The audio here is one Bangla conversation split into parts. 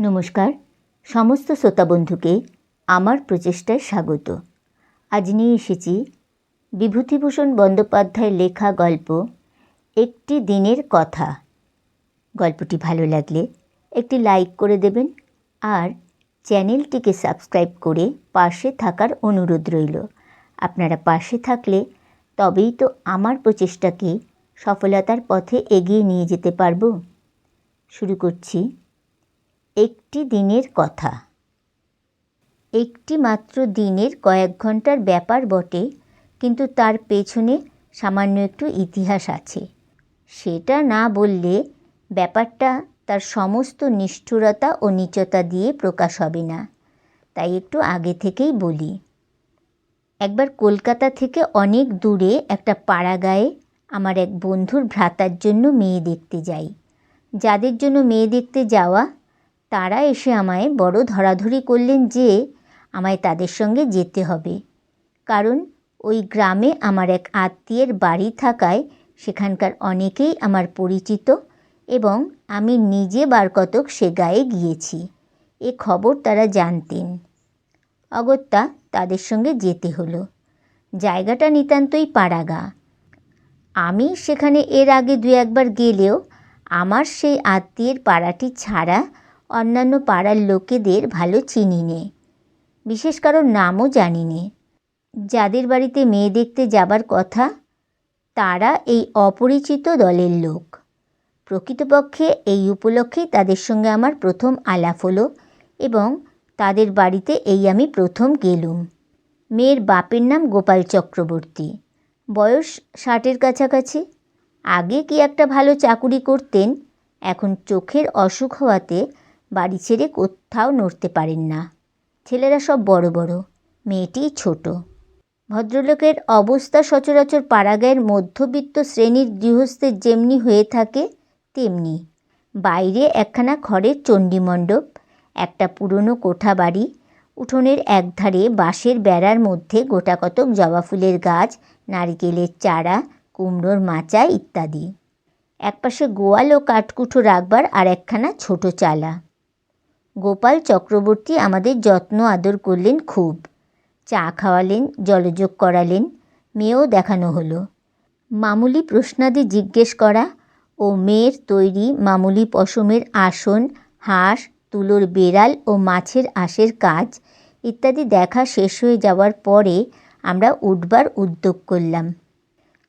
নমস্কার। সমস্ত শ্রোতা বন্ধুকে আমার প্রচেষ্টায় স্বাগত। আজ নিয়ে এসেছি বিভূতিভূষণ বন্দ্যোপাধ্যায়ের লেখা গল্প একটি দিনের কথা। গল্পটি ভালো লাগলে একটি লাইক করে দেবেন আর চ্যানেলটিকে সাবস্ক্রাইব করে পাশে থাকার অনুরোধ রইল। আপনারা পাশে থাকলে তবেই তো আমার প্রচেষ্টাকে সফলতার পথে এগিয়ে নিয়ে যেতে পারব। শুরু করছি। একটি দিনের কথা। একটি মাত্র দিনের কয়েক ঘণ্টার ব্যাপার বটে, কিন্তু তার পেছনে সামান্য একটু ইতিহাস আছে। সেটা না বললে ব্যাপারটা তার সমস্ত নিষ্ঠুরতা ও নীচতা দিয়ে প্রকাশ হবে না। তাই একটু আগে থেকেই বলি। একবার কলকাতা থেকে অনেক দূরে একটা পাড়াগায়ে আমার এক বন্ধুর ভ্রাতার জন্য মেয়ে দেখতে যাই। যাদের জন্য মেয়ে দেখতে যাওয়া তারা এসে আমায় বড় ধরাধরি করলেন যে আমায় তাদের সঙ্গে যেতে হবে। কারণ ওই গ্রামে আমার এক আত্মীয়ের বাড়ি থাকায় সেখানকার অনেকেই আমার পরিচিত এবং আমি নিজে বারকতক সে গায়ে গিয়েছি। এ খবর তারা জানতেন। অগত্যা তাদের সঙ্গে যেতে হলো। জায়গাটা নিতান্তই পাড়াগা। আমি সেখানে এর আগে দু একবার গেলেও আমার সেই আত্মীয়ের পাড়াটি ছাড়া অন্যান্য পাড়ার লোকেদের ভালো চিনি নে। বিশেষ কারোর নামও জানি নে। যাদের বাড়িতে মেয়ে দেখতে যাবার কথা, তারা এই অপরিচিত দলের লোক। প্রকৃতপক্ষে এই উপলক্ষে তাদের সঙ্গে আমার প্রথম আলাপ হলো এবং তাদের বাড়িতে এই আমি প্রথম গেলুম। মেয়ের বাপের নাম গোপাল চক্রবর্তী। বয়স ষাটের কাছাকাছি। আগে কি একটা ভালো চাকুরি করতেন, এখন চোখের অসুখ হওয়াতে বাড়ি ছেড়ে কোথাও নড়তে পারেন না। ছেলেরা সব বড় বড়, মেয়েটি ছোট। ভদ্রলোকের অবস্থা সচরাচর পাড়াগাঁয়ের মধ্যবিত্ত শ্রেণির গৃহস্থের যেমনি হয়ে থাকে, তেমনি। বাইরে একখানা খড়ের চণ্ডীমণ্ডপ, একটা পুরনো কোঠা বাড়ি, উঠোনের একধারে বাঁশের বেড়ার মধ্যে গোটাকতক জবা ফুলের গাছ, নারকেলের চারা, কুমড়োর মাচা ইত্যাদি। একপাশে গোয়াল ও কাঠকুঠো রাখবার আর একখানা ছোট চালা। গোপাল চক্রবর্তী আমাদের যত্ন আদর করলেন খুব। চা খাওয়ালেন, জলযোগ করালেন, মেয়েও দেখানো হলো। মামুলি প্রশ্নাদি জিজ্ঞেস করা ও মেয়ের তৈরি মামুলি পশমের আসন, হাঁস, তুলোর বেড়াল ও মাছের আঁশের কাজ ইত্যাদি দেখা শেষ হয়ে যাওয়ার পরে আমরা উঠবার উদ্যোগ করলাম।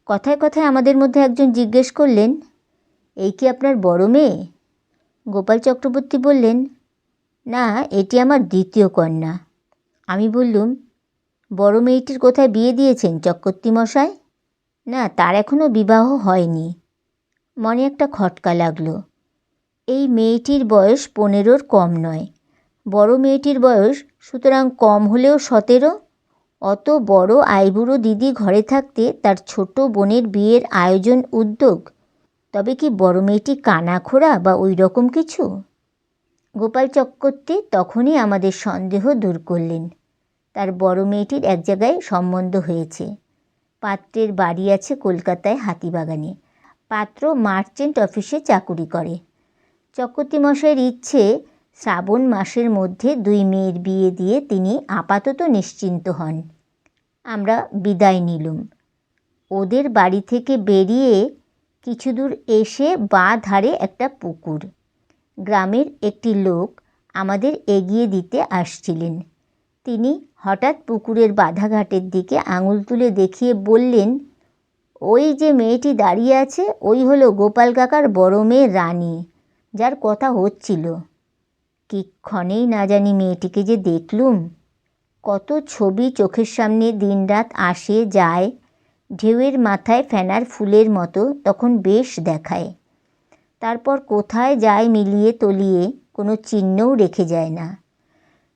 কথায় কথায় আমাদের মধ্যে একজন জিজ্ঞেস করলেন, এই কি আপনার বড় মেয়ে? গোপাল চক্রবর্তী বললেন না, এটি আমার দ্বিতীয় কন্যা। আমি বললুম, বড় মেয়েটির কোথায় বিয়ে দিয়েছেন চক্রবর্তী মশাই? না, তার এখনও বিবাহ হয়নি। মনে একটা খটকা লাগল। এই মেয়েটির বয়স পনেরোর কম নয়। বড় মেয়েটির বয়স সুতরাং কম হলেও সতেরো। অত বড় আইবুড়ো দিদি ঘরে থাকতে তার ছোট বোনের বিয়ের আয়োজন উদ্যোগ? তবে কি বড় মেয়েটি কানাখোড়া বা ওই রকম কিছু? গোপাল চক্রবর্তী তখনই আমাদের সন্দেহ দূর করলেন। তার বড় মেয়েটির এক জায়গায় সম্বন্ধ হয়েছে। পাত্রের বাড়ি আছে কলকাতায় হাতিবাগানে। পাত্র মার্চেন্ট অফিসে চাকুরি করে। চক্রবর্তী মশাইয়ের ইচ্ছে, শ্রাবণ মাসের মধ্যে দুই মেয়ের বিয়ে দিয়ে তিনি আপাতত নিশ্চিন্ত হন। আমরা বিদায় নিলুম। ওদের বাড়ি থেকে বেরিয়ে কিছু দূর এসে বাঁ ধারে একটা পুকুর। গ্রামের একটি লোক আমাদের এগিয়ে দিতে আসছিলেন। তিনি হঠাৎ পুকুরের বাধাঘাটের দিকে আঙুল তুলে দেখিয়ে বললেন, ওই যে মেয়েটি দাঁড়িয়ে আছে, ওই হলো গোপাল কাকার বড় মেয়ে রানী, যার কথা হচ্ছিল। কিক্ষণেই না জানি মেয়েটিকে যে দেখলুম। কত ছবি চোখের সামনে দিনরাত আসে, যায়, ঢেউয়ের মাথায় ফেনার ফুলের মতো তখন বেশ দেখায়। তারপর কোথায় যায় মিলিয়ে তলিয়ে কোনো চিহ্নও রেখে যায় না।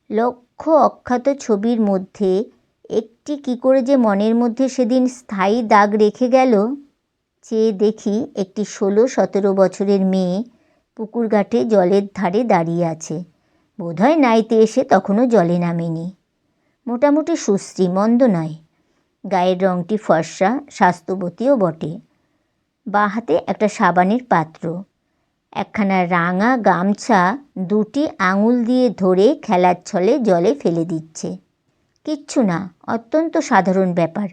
লক্ষ অখ্যাত ছবির মধ্যে একটি কি করে যে মনের মধ্যে সেদিন স্থায়ী দাগ রেখে গেল চেয়ে দেখি একটি ষোলো সতেরো বছরের মেয়ে পুকুর ঘাটে জলের ধারে দাঁড়িয়ে আছে। বোধহয় নাইতে এসে তখনও জলে নামেনি। মোটামুটি সুশ্রী, মন্দ নয়। গায়ের রঙটি ফর্সা, স্বাস্থ্যবতীও বটে। বাঁ হাতে একটা সাবানের পাত্র। একখানা রাঙা গামছা দুটি আঙুল দিয়ে ধরে খেলার ছলে জলে ফেলে দিচ্ছে। কিচ্ছু না, অত্যন্ত সাধারণ ব্যাপার।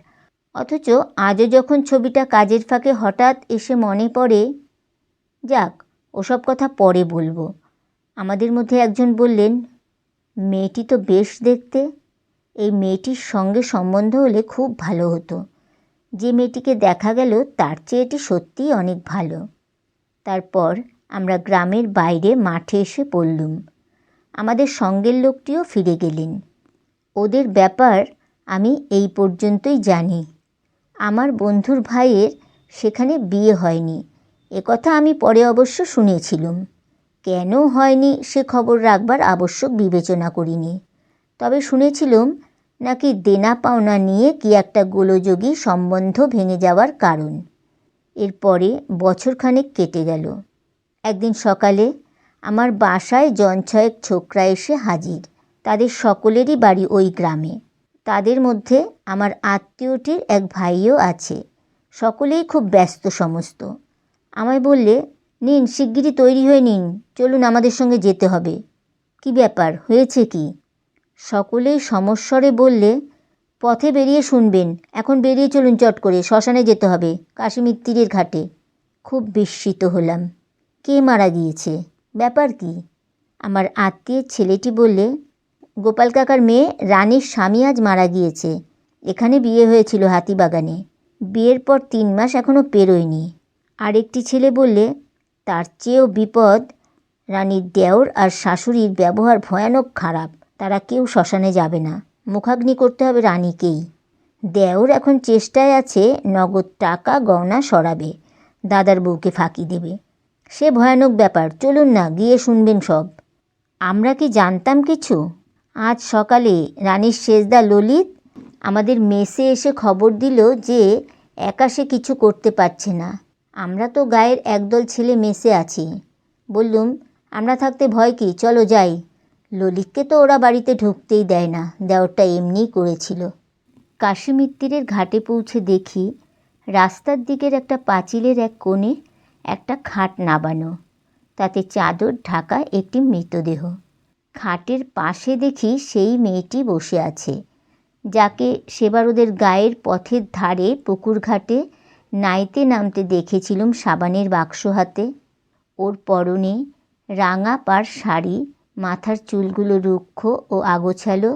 অথচ আজও যখন ছবিটা কাজের ফাঁকে হঠাৎ এসে মনে পড়ে, যাক, ওসব কথা পরে বলব। আমাদের মধ্যে একজন বললেন, মেয়েটি তো বেশ দেখতে। এই মেয়েটির সঙ্গে সম্বন্ধ হলে খুব ভালো হতো। যে মেয়েটিকে দেখা গেল তার চেয়ে এটি সত্যিই অনেক ভালো। তারপর আমরা গ্রামের বাইরে মাঠে এসে পড়লুম। আমাদের সঙ্গের লোকটিও ফিরে গেলেন। ওদের ব্যাপার আমি এই পর্যন্তই জানি। আমার বন্ধুর ভাইয়ের সেখানে বিয়ে হয়নি। একথা আমি পরে অবশ্য শুনেছিলুম। কেন হয়নি সে খবর রাখবার আবশ্যক বিবেচনা করিনি। তবে শুনেছিলুম নাকি দেনা পাওনা নিয়ে কি একটা গোলযোগী সম্বন্ধ ভেঙে যাওয়ার কারণ। এরপরে বছরখানেক কেটে গেল। একদিন সকালে আমার বাসায় জন ছয়েক ছোকরা এসে হাজির। তাদের সকলেরই বাড়ি ওই গ্রামে। তাদের মধ্যে আমার আত্মীয়টির এক ভাইও আছে। সকলেই খুব ব্যস্ত সমস্ত। আমায় বললে, নিন, শিগগিরই তৈরি হয়ে নিন। চলুন, আমাদের সঙ্গে যেতে হবে। কি ব্যাপার? হয়েছে কি? সকলেই সমস্বরে বললে, পথে বেরিয়ে শুনবেন। এখন বেরিয়ে চলুন চট করে। শ্মশানে যেতে হবে কাশ্মীর তীরের ঘাটে। খুব বিস্মিত হলাম। কে মারা গিয়েছে? ব্যাপার কি? আমার আত্মীয়ের ছেলেটি বললে, গোপাল কাকার মেয়ে রানীর স্বামী আজ মারা গিয়েছে। এখানে বিয়ে হয়েছিল হাতিবাগানে। বিয়ের পর তিন মাস এখনও পেরোয়নি। আরেকটি ছেলে বললে, তার চেয়েও বিপদ, রানীর দেওর আর শাশুড়ির ব্যবহার ভয়ানক খারাপ। তারা কেউ শ্মশানে যাবে না। মুখাগ্নি করতে হবে রানীকেই। দেওর এখন চেষ্টায় আছে নগদ টাকা গয়না সরাবে। দাদার বউকে ফাঁকি দেবে। সে ভয়ানক ব্যাপার, চলুন না, গিয়ে শুনবেন সব। আমরা কি জানতাম কিছু? আজ সকালে রানীর শেষদা ললিত আমাদের মেসে এসে খবর দিল যে একা সে কিছু করতে পারছে না। আমরা তো গায়ের একদল ছেলে মেসে আছি। বললুম, আমরা থাকতে ভয় কি? চলো যাই। ললিতকে তো ওরা বাড়িতে ঢুকতেই দেয় না, দেওরটা এমনিই করেছিল। কাশ্মীর তীরের ঘাটে পৌঁছে দেখি রাস্তার দিকের একটা পাঁচিলের এক কোণে একটা খাট নাবানো। তাতে চাদর ঢাকা একটি মৃতদেহ। খাটের পাশে দেখি সেই মেয়েটি বসে আছে, যাকে সেবার ওদের গায়ের পথের ধারে পুকুর ঘাটে নাইতে নামতে দেখেছিলুম সাবানের বাক্স হাতে। ওর পরনে রাঙা পাড় শাড়ি, মাথার চুলগুলো রুক্ষ ও আগোছালো,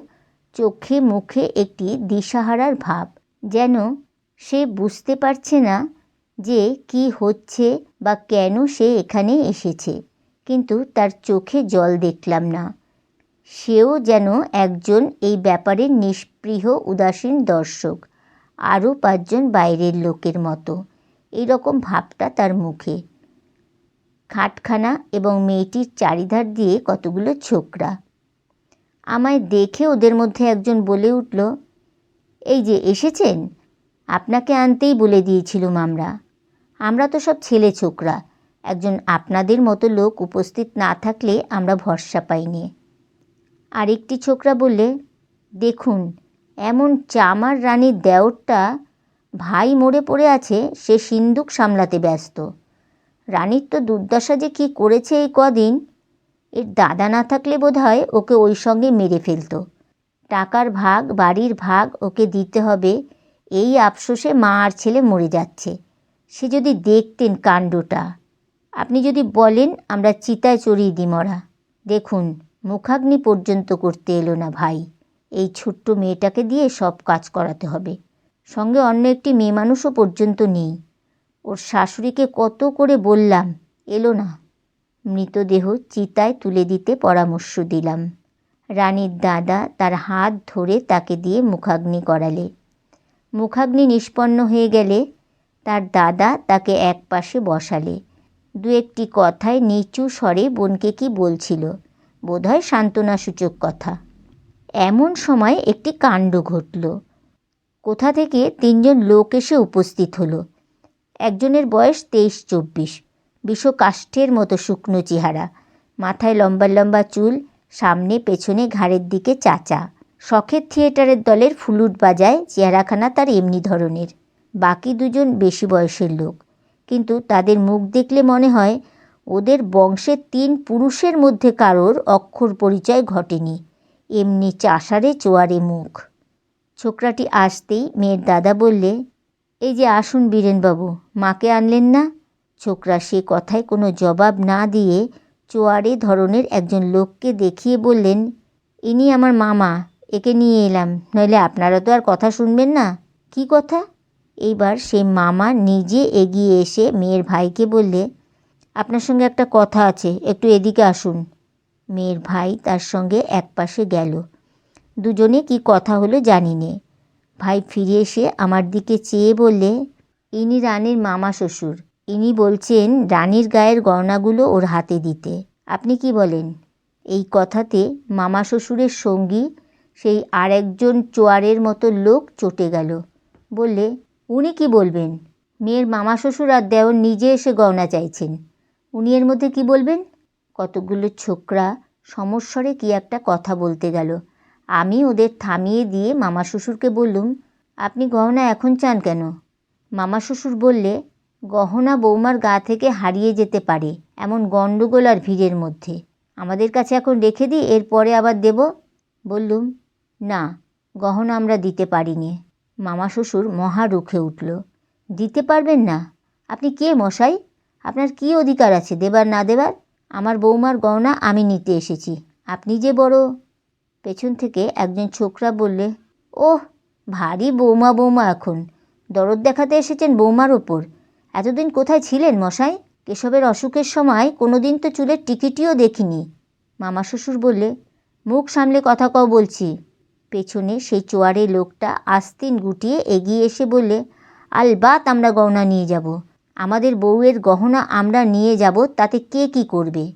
চোখে মুখে একটি দিশাহারার ভাব। যেন সে বুঝতে পারছে না যে কি হচ্ছে বা কেন সে এখানে এসেছে? কিন্তু তার চোখে জল দেখলাম না। সেও যেন একজন এই ব্যাপারে নিষ্পৃহ, উদাসীন দর্শক, আরও পাঁচজন বাইরের লোকের মতো। এই রকম ভাবটা তার মুখে। খাটখানা এবং মেয়েটির চারিধার দিয়ে কতগুলো ছোকরা। আমায় দেখে ওদের মধ্যে একজন বলে উঠল, এই যে এসেছেন? আপনাকে আনতেই বলে দিয়েছিলুম আমরা। আমরা তো সব ছেলে ছোকরা। একজন আপনাদের মতো লোক উপস্থিত না থাকলে আমরা ভরসা পাইনি। আরেকটি ছোকরা বললে, দেখুন, এমন চামার রানীর দেওরটা ভাই মরে পড়ে আছে, সে সিন্দুক সামলাতে ব্যস্ত। রানীর তো দুর্দশা যে কী করেছে এই কদিন, এর দাদা না থাকলে বোধ হয় ওকে ওই সঙ্গে মেরে ফেলতো। টাকার ভাগ, বাড়ির ভাগ ওকে দিতে হবে, এই আফসোসে মা আর ছেলে মরে যাচ্ছে। সে যদি দেখতেন কাণ্ডটা। আপনি যদি বলেন, আমরা চিতায় চড়িয়ে দিই মরা। দেখুন, মুখাগ্নি পর্যন্ত করতে এলো না ভাই। এই ছোট্ট মেয়েটাকে দিয়ে সব কাজ করাতে হবে। সঙ্গে অন্য একটি মেয়ে মানুষও পর্যন্ত নেই। ওর শাশুড়িকে কত করে বললাম, এলো না। মৃতদেহ চিতায় তুলে দিতে পরামর্শ দিলাম। রানীর দাদা তার হাত ধরে তাকে দিয়ে মুখাগ্নি করালে। মুখাগ্নি নিষ্পন্ন হয়ে গেলে তার দাদা তাকে এক পাশে বসালে। দু একটি কথায় নিচু স্বরে বোনকে কি বলছিল? বোধহয় সান্ত্বনাসূচক কথা। এমন সময় একটি কাণ্ড ঘটল। কোথা থেকে তিনজন লোক এসে উপস্থিত হলো। একজনের বয়স তেইশ চব্বিশ বিষকাষ্ঠের মতো শুকনো চেহারা, মাথায় লম্বা লম্বা চুল, সামনে পেছনে ঘাড়ের দিকে চাচা। শখের থিয়েটারের দলের ফুলুট বাজায় চেহারাখানা তার এমনি ধরনের। বাকি দুজন বেশি বয়সের লোক। কিন্তু তাদের মুখ দেখলে মনে হয় ওদের বংশের তিন পুরুষের মধ্যে কারোর অক্ষর পরিচয় ঘটেনি। এমনি চাষারে, চোয়ারে মুখ। ছোকরাটি আসতেই মেয়ের দাদা বললে, এই যে আসুন বীরেনবাবু, মাকে আনলেন না? ছোকরা সে কথায় কোনো জবাব না দিয়ে চোয়ারে ধরনের একজন লোককে দেখিয়ে বললেন, ইনি আমার মামা, একে নিয়ে এলাম, নইলে আপনারা তো আর কথা শুনবেন না। কি কথা? এইবার সেই মামা নিজে এগিয়ে এসে মেয়ের ভাইকে বললে, আপনার সঙ্গে একটা কথা আছে, একটু এদিকে আসুন। মেয়ের ভাই তার সঙ্গে একপাশে গেল। দুজনে কি কথা হলো জানি নে। ভাই ফিরে এসে আমার দিকে চেয়ে বললে, ইনি রানীর মামা শ্বশুর। ইনি বলছেন রানীর গায়ের গয়নাগুলো ওর হাতে দিতে। আপনি কি বলেন? এই কথাতে মামা শ্বশুরের সঙ্গী সেই আরেকজন চোয়ারের মতো লোক চটে গেল। বললে উনি কি বলবেন? মেয়ের মামা শ্বশুর আর দেওর নিজে এসে গয়না চাইছেন। উনি এর মধ্যে কি বলবেন? কতগুলো ছোকরা, সমস্বরে কি একটা কথা বলতে গেল। আমি ওদের থামিয়ে দিয়ে মামা শ্বশুরকে বললুম, আপনি গহনা এখন চান কেন? মামা শ্বশুর বললে, গহনা বৌমার গা থেকে হারিয়ে যেতে পারে, এমন গণ্ডগোল আর ভিড়ের মধ্যে। আমাদের কাছে এখন রেখে দিই, এরপরে আবার দেব? বললুম, না, গহনা আমরা দিতে পারিনি। মামা শ্বশুর মহা রুখে উঠল। দিতে পারবেন না। আপনি কে মশাই? আপনার কি অধিকার আছে, দেবার না দেবার? আমার বৌমার গহনা আমি নিতে এসেছি। আপনি যে বড় পেছন থেকে একজন ছোকরা বললে, ওহ, ভারী বৌমা বৌমা এখন। দরদ দেখাতে এসেছেন বৌমার ওপর এতদিন কোথায় ছিলেন মশাই? কেশবের অসুখের সময় কোনো দিন তো চুলের টিকিটিও দেখিনি মামা শ্বশুর বললে, মুখ সামলে কথা কও বলছি। পেছনে সেই চোয়ারে লোকটা আস্তিন গুটিয়ে এগিয়ে এসে বললে আলবাত আমরা গহনা নিয়ে যাব। আমাদের বউয়ের গহনা আমরা নিয়ে যাব, তাতে কে কি করবে?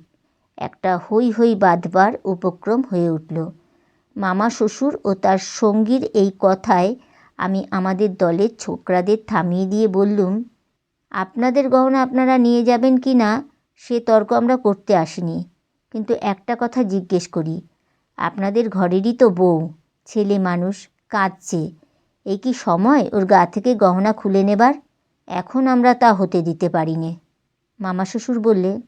একটা হই হই বাঁধবার উপক্রম হয়ে উঠল। মামা শ্বশুর ও তার সঙ্গীর এই কথায় আমি আমাদের দলের ছোকরাদের থামিয়ে দিয়ে বললুম, আপনাদের গহনা আপনারা নিয়ে যাবেন কি না, সে তর্ক আমরা করতে আসিনি। কিন্তু একটা কথা জিজ্ঞেস করি, আপনাদের ঘরেরই তো বউ। ছেলে মানুষ কাঁদছে। এই কি সময় ওর গা থেকে গহনা খুলে নেবার? এখন আমরা তা হতে দিতে পারি নে মামা শ্বশুর বললে,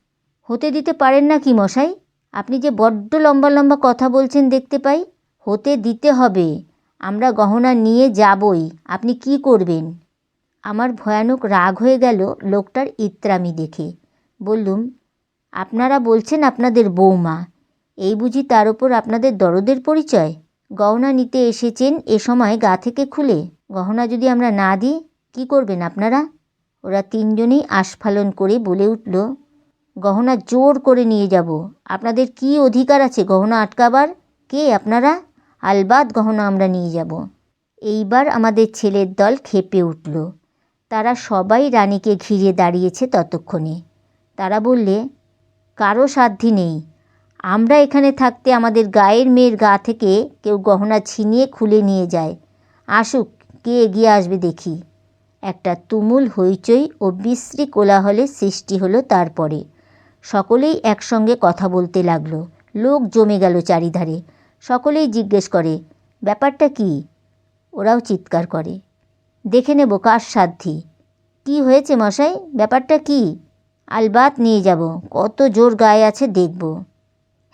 হতে দিতে পারেন না কি মশাই? আপনি যে বড্ড লম্বা লম্বা কথা বলছেন দেখতে পাই, হতে দিতে হবে। আমরা গহনা নিয়ে যাবই, আপনি কি করবেন? আমার ভয়ানক রাগ হয়ে গেল লোকটার ইত্রামি দেখে। বললুম, আপনারা বলছেন আপনাদের বৌমা। এই বুঝি তার ওপর আপনাদের দরদের পরিচয়? গহনা নিতে এসেছেন এ সময় গা থেকে খুলে। গহনা যদি আমরা না দিই, কী করবেন আপনারা? ওরা তিনজনেই আস্ফালন করে বলে উঠল, গহনা জোর করে নিয়ে যাব। আপনাদের কি অধিকার আছে গহনা আটকাবার? কে আপনারা? আলবাদ গহনা আমরা নিয়ে যাব। এইবার আমাদের ছেলের দল খেপে উঠল। তারা সবাই রানীকে ঘিরে দাঁড়িয়েছে ততক্ষণে। তারা বললে, কারও সাধ্যি নেই। আমরা এখানে থাকতে আমাদের গায়ের মেয়ের গা থেকে কেউ গহনা ছিনিয়ে খুলে নিয়ে যায়। আসুক, কে এগিয়ে আসবে দেখি। একটা তুমুল হইচই ও বিশ্রী কোলাহলের সৃষ্টি হলো তারপরে। সকলেই একসঙ্গে কথা বলতে লাগল। লোক জমে গেল চারিধারে। সকলেই জিজ্ঞেস করে, ব্যাপারটা কি? ওরাও চিৎকার করে, দেখে নেব কার সাধ্যি কি হয়েছে মশাই? ব্যাপারটা কি? আলবাত নিয়ে যাব। কত জোর গায়ে আছে দেখব।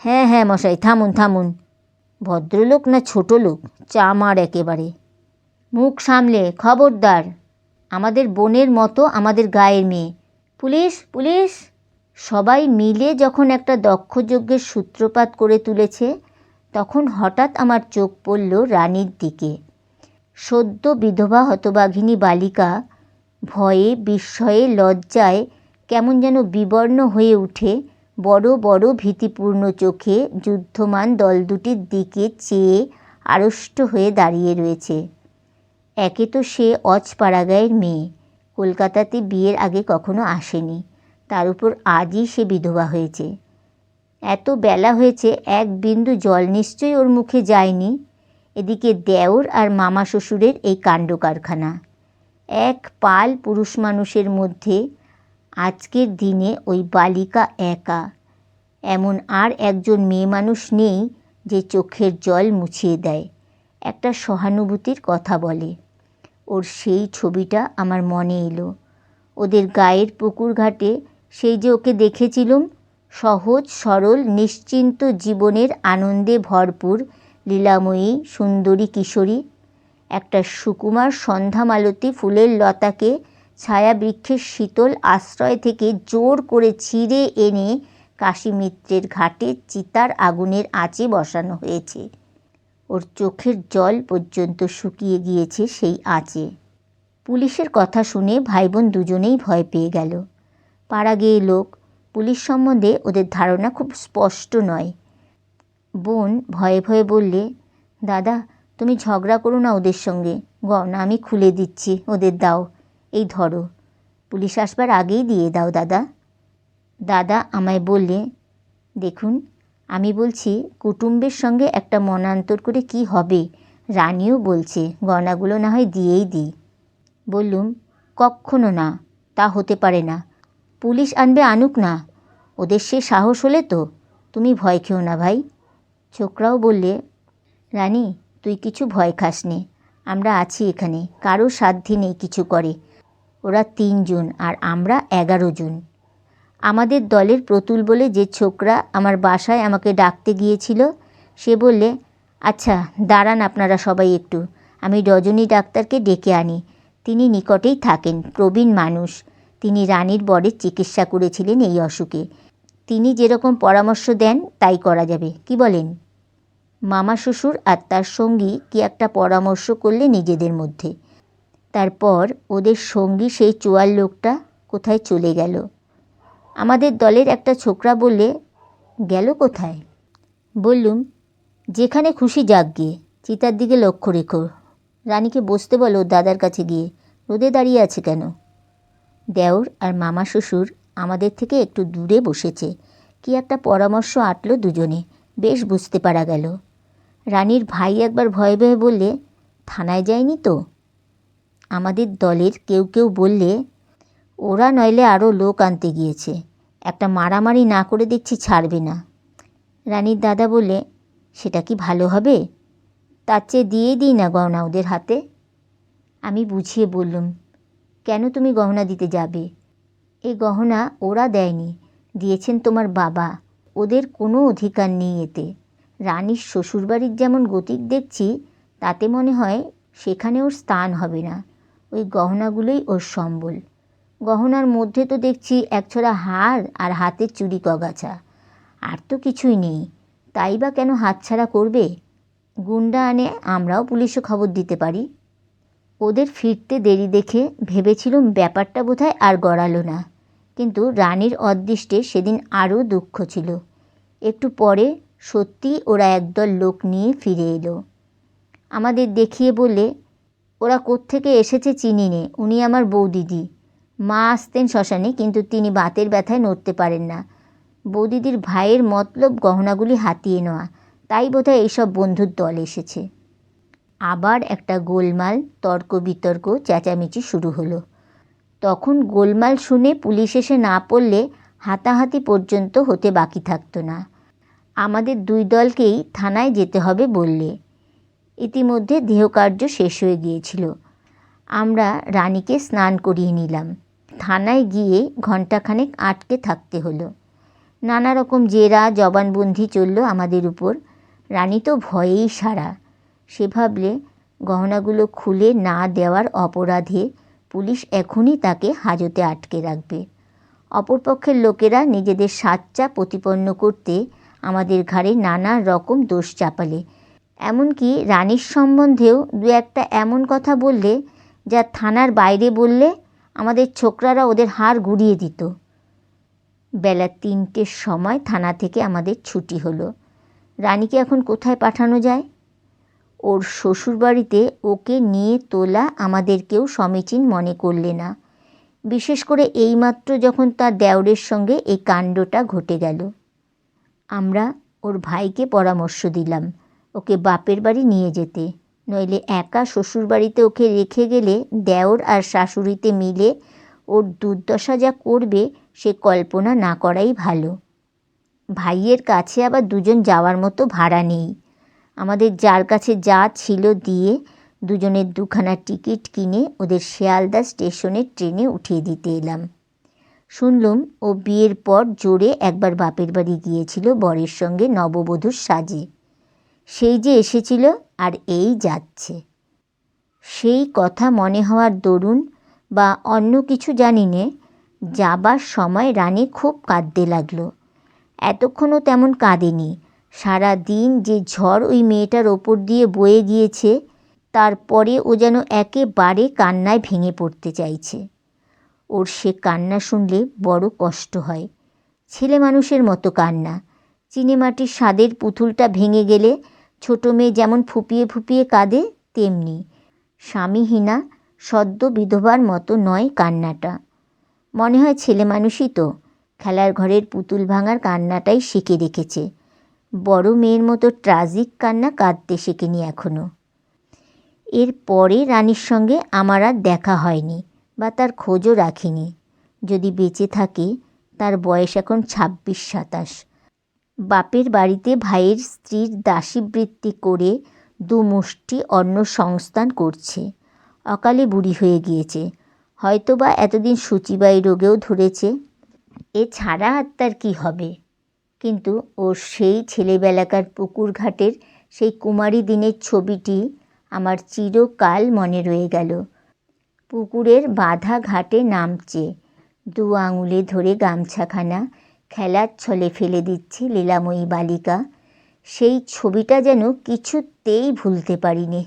হ্যাঁ হ্যাঁ মশাই, থামুন থামুন। ভদ্রলোক না ছোট লোক চামার একেবারে। মুখ সামলে, খবরদার। আমাদের বোনের মতো আমাদের গায়ের মেয়ে। Police police! সবাই মিলে যখন একটা দক্ষযজ্ঞের সূত্রপাত করে তুলেছে, তখন হঠাৎ আমার চোখ পড়ল রানীর দিকে। সদ্য বিধবা হতবাঘিনী বালিকা ভয়ে বিস্ময়ে লজ্জায় কেমন যেন বিবর্ণ হয়ে উঠে বড় বড় ভীতিপূর্ণ চোখে যুদ্ধমান দল দুটির দিকে চেয়ে আড়ষ্ট হয়ে দাঁড়িয়ে রয়েছে। একে তো সে অজপাড়াগাঁয়ের মেয়ে। কলকাতাতে বিয়ের আগে কখনো আসেনি। তার উপর আজই সে বিধবা হয়েছে। এত বেলা হয়েছে, এক বিন্দু জল নিশ্চয়ই ওর মুখে যায়নি। এদিকে দেওর আর মামা শ্বশুরের এই কাণ্ড কারখানা এক পাল পুরুষ মানুষের মধ্যে আজকের দিনে ওই বালিকা একা। এমন আর একজন মেয়ে মানুষ নেই যে চোখের জল মুছিয়ে দেয়। একটা সহানুভূতির কথা বলে। ওর সেই ছবিটা আমার মনে এলো। ওদের গায়ের পুকুর ঘাটে সেই যে ওকে দেখেছিলুম, সহজ, সরল, নিশ্চিন্ত জীবনের আনন্দে ভরপুর লীলাময়ী, সুন্দরী, কিশোরী। একটা সুকুমার সন্ধ্যামালতী ফুলের লতাকে ছায়া বৃক্ষের শীতল আশ্রয় থেকে জোর করে ছিঁড়ে এনে কাশীমিত্রের ঘাটে চিতার আগুনের আঁচে বসানো হয়েছে। ওর চোখের জল পর্যন্ত শুকিয়ে গিয়েছে সেই আঁচে। পুলিশের কথা শুনে ভাই বোন দুজনেই ভয় পেয়ে গেল। পাড়া গিয়ে লোক, পুলিশ সম্বন্ধে ওদের ধারণা খুব স্পষ্ট নয়। বোন ভয়ে ভয়ে বললে, দাদা, তুমি ঝগড়া করো না ওদের সঙ্গে। গয়না আমি খুলে দিচ্ছি, ওদের দাও। এই ধরো, পুলিশ আসবার আগেই দিয়ে দাও দাদা। দাদা আমায় বললে, দেখুন, আমি বলছি, কুটুম্বের সঙ্গে একটা মনান্তর করে কি হবে? রানীও বলছে, গয়নাগুলো না হয় দিয়েই দিই। বললুম, কক্ষনো না, তা হতে পারে না। পুলিশ আনবে আনুক না, ওদের সে সাহস হলে তো। তুমি ভয় খেও না ভাই। ছোকরাও বললে, রানী, তুই কিছু ভয় খাস নে আমরা আছি এখানে, কারও সাধ্যি নেই কিছু করে। ওরা তিনজন আর আমরা এগারো জন। আমাদের দলের প্রতুল বলে যে ছোকরা আমার বাসায় আমাকে ডাকতে গিয়েছিল, সে বললে আচ্ছা দাঁড়ান আপনারা সবাই একটু, আমি রজনী ডাক্তারকে ডেকে আনি। তিনি নিকটেই থাকেন, প্রবীণ মানুষ। তিনি রানীর বরের চিকিৎসা করেছিলেন এই অসুখে। তিনি যেরকম পরামর্শ দেন, তাই করা যাবে। কি বলেন? মামা শ্বশুর আর তার সঙ্গী কি একটা পরামর্শ করলে নিজেদের মধ্যে? তারপর ওদের সঙ্গী সেই চোয়াল লোকটা কোথায় চলে গেল। আমাদের দলের একটা ছোকরা বললে, গেল কোথায়? বললুম, যেখানে খুশি যাক গিয়ে, চিতার দিকে লক্ষ্য রেখো। রানীকে বসতে বলো দাদার কাছে গিয়ে, রোদে দাঁড়িয়ে আছে কেন? দেওর আর মামা শ্বশুর আমাদের থেকে একটু দূরে বসেছে। কি একটা পরামর্শ আটলো দুজনে, বেশ বুঝতে পারা গেল। রানীর ভাই একবার ভয়ে ভয়ে বললে, থানায় যায়নি তো? আমাদের দলের কেউ কেউ বললে, ওরা নইলে আরও লোক আনতে গিয়েছে। একটা মারামারি না করে দেখছি ছাড়বে না। রানীর দাদা বললে, সেটা কি ভালো হবে? তার চেয়ে দিয়ে দিই না গহনা ওদের হাতে। আমি বুঝিয়ে বললুম, কেন তুমি গহনা দিতে যাবে? এই গহনা ওরা দেয়নি। দিয়েছেন তোমার বাবা। ওদের কোনো অধিকার নেই এতে। রানীর শ্বশুরবাড়ির যেমন গতিক দেখছি, তাতে মনে হয় সেখানে ওর স্থান হবে না। ওই গহনাগুলোই ওর সম্বল। গহনার মধ্যে তো দেখছি এক একছড়া হার আর হাতের চুরি কগাছা। আর তো কিছুই নেই। তাই বা কেন হাতছাড়া করবে? গুন্ডা আনে, আমরাও পুলিশে খবর দিতে পারি। ওদের ফিরতে দেরি দেখে ভেবেছিলুম ব্যাপারটা বোধহয় আর গড়ালো না। কিন্তু রানীর অদৃষ্টে সেদিন আরও দুঃখ ছিল। একটু পরে সত্যি ওরা একদল লোক নিয়ে ফিরে এলো। আমাদের দেখিয়ে বললে ওরা কোত্থেকে এসেছে চিনি নে উনি আমার বৌদিদি। মা আসতেন শ্মশানে, কিন্তু তিনি বাতের ব্যথায় নড়তে পারেন না। বৌদিদির ভাইয়ের মতলব গহনাগুলি হাতিয়ে নেওয়া, তাই বোধহয় এইসব বন্ধুর দল এসেছে। আবার একটা গোলমাল তর্ক বিতর্ক চেঁচামেচি শুরু হলো। তখন গোলমাল শুনে পুলিশ এসে না পড়লে হাতাহাতি পর্যন্ত হতে বাকি থাকতো না। আমাদের দুই দলকেই থানায় যেতে হবে বললে। ইতিমধ্যে দেহকার্য শেষ হয়ে গিয়েছিল। আমরা রানীকে স্নান করিয়ে নিলাম। থানায় গিয়ে ঘণ্টাখানেক আটকে থাকতে হলো। নানা রকম জেরা, জবানবন্দি চলল আমাদের উপর। রানী তো ভয়েই সারা। সে ভাবলে, গহনাগুলো খুলে না দেওয়ার অপরাধে পুলিশ এখনই তাকে হাজতে আটকে রাখবে। অপরপক্ষের লোকেরা নিজেদের সাচ্চা প্রতিপন্ন করতে আমাদের ঘাড়ে নানা রকম দোষ চাপালে। এমনকি রানীর সম্বন্ধেও দু একটা এমন কথা বললে যা থানার বাইরে বললে আমাদের ছোকরারা ওদের হাড় গুড়িয়ে দিত। বেলা তিনটের সময় থানা থেকে আমাদের ছুটি হলো। রানীকে এখন কোথায় পাঠানো যায়? ওর শ্বশুরবাড়িতে ওকে নিয়ে তোলা আমাদের কেউ সমীচীন মনে করলে না। বিশেষ করে এইমাত্র যখন তার দেওরের সঙ্গে এই কাণ্ডটা ঘটে গেল। আমরা ওর ভাইকে পরামর্শ দিলাম। ওকে বাপের বাড়ি নিয়ে যেতে। নইলে একা শ্বশুরবাড়িতে ওকে রেখে গেলে দেওর আর শাশুড়িতে মিলে ওর দুর্দশা যা করবে সে কল্পনা না করাই ভালো। ভাইয়ের কাছে আবার দুজন যাওয়ার মতো ভাড়া নেই। আমাদের যার কাছে যা ছিল দিয়ে দুজনের দুখানা টিকিট কিনে ওদের শিয়ালদা স্টেশনের ট্রেনে উঠিয়ে দিতে এলাম। শুনলুম ও বিয়ের পর জোরে একবার বাপের বাড়ি গিয়েছিল বরের সঙ্গে নববধূর সাজে। সেই যে এসেছিল আর এই যাচ্ছে। সেই কথা মনে হওয়ার দরুন বা অন্য কিছু জানি নে যাবার সময় রানী খুব কাঁদতে লাগল। এতক্ষণও তেমন কাঁদেনি। সারা দিন যে ঝড় ওই মেয়েটার ওপর দিয়ে বয়ে গিয়েছে তারপরে ও যেন একেবারে কান্নায় ভেঙে পড়তে চাইছে। ওর সে কান্না শুনলে বড় কষ্ট হয়। ছেলে মানুষের মতো কান্না। চিনেমাটির স্বাদের পুতুলটা ভেঙে গেলে ছোটো মেয়ে যেমন ফুপিয়ে ফুপিয়ে কাঁদে, তেমনি স্বামীহীনা, সদ্য বিধবার মতো নয় কান্নাটা। মনে হয় ছেলে মানুষই তো। খেলার ঘরের পুতুল ভাঙার কান্নাটাই শিখে রেখেছে বড় মেয়ের মতো ট্রাজিক কান্না কাঁদতে শেখেনি এখনও এর পরে রানীর সঙ্গে আমার আর দেখা হয়নি বা তার খোঁজও রাখিনি। যদি বেঁচে থাকে, তার বয়স এখন ছাব্বিশ সাতাশ। বাপের বাড়িতে ভাইয়ের স্ত্রীর দাসীবৃত্তি করে দু মুষ্টি অন্ন সংস্থান করছে। অকালে বুড়ি হয়ে গিয়েছে। হয়তোবা এতদিন সূচিবাই রোগেও ধরেছে। এছাড়া আর তার কী হবে? কিন্তু ওর সেই ছেলেবেলাকার পুকুর ঘাটের সেই কুমারী দিনের ছবিটি আমার চিরকাল মনে রয়ে গেল। পুকুরের বাঁধা ঘাটে নামছে দু আঙুলে ধরে গামছাখানা খেলার ছলে ফেলে দিচ্ছে লীলাময়ী বালিকা। সেই ছবিটা যেন কিছুতেই ভুলতে পারিনি।